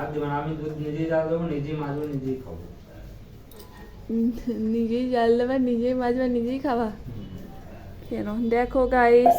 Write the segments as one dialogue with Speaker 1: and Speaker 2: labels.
Speaker 1: হাত দেবে না আমি দুধ নিজেই জাল দেবো নিজেই মাজবো নিজেই খাব।
Speaker 2: নিজেই জাল দেবা নিজেই মাজবা নিজেই খাবা? কেন? দেখো গাইস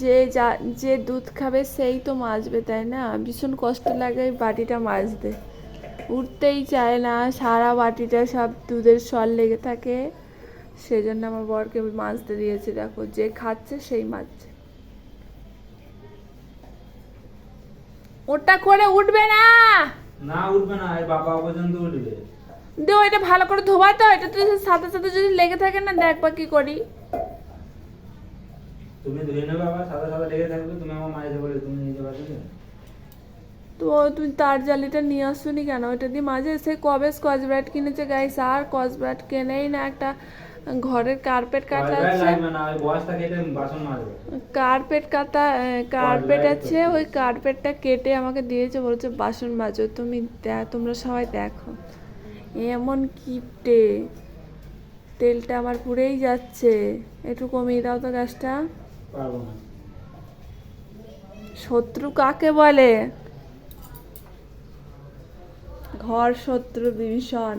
Speaker 2: যে যা যে দুধ খাবে সেই তো মাজবে তাই না? ভীষণ কষ্ট লাগে বাটিটা মাজতে। উঠতেই চায় না সারা বাটিটা সব দুধের সর লেগে থাকে। সেজন্য আমার বরকে মাজতে দিয়েছি দেখো যে খাচ্ছে সেই মাজছে। ওটা করে উঠবে না।
Speaker 1: না উঠবে না এই বাবা পর্যন্ত উঠবে।
Speaker 2: দেও এটা ভালো করে ধোবা তো এটা তো সাথে সাথে যদি লেগে থাকে না দেখবা কি করি।
Speaker 1: তুমি ধুয়ে নেবে আবার সাদা সাদা লেগে থাকবে তুমি আমার মাঝে বলে তুমি নিজে বাজবে
Speaker 2: তো তুমি তার জালিটা নিয়ে আসুনি কেন? ওটা দিয়ে মাঝে সে কবে স্কচ ব্রাইট কিনেছে গাইস আর স্কচ ব্রাইট কেনেই না একটা ঘরের কার্পেট কাটা আছে।
Speaker 1: লাগবে না ওই বস্তা কেটে বাসন মাজবে।
Speaker 2: কার্পেট কাটা কার্পেট আছে ওই কার্পেটটা কেটে আমাকে দিয়েছে বলছে বাসন মাজো। তুমি তোমরা সবাই দেখো। এমন কিপটে। তেলটা আমার পুড়েই যাচ্ছে। একটু কমিয়ে দাও তো গ্যাসটা।
Speaker 1: না।
Speaker 2: শত্রু কাকে বলে? ঘর শত্রু বিভীষণ।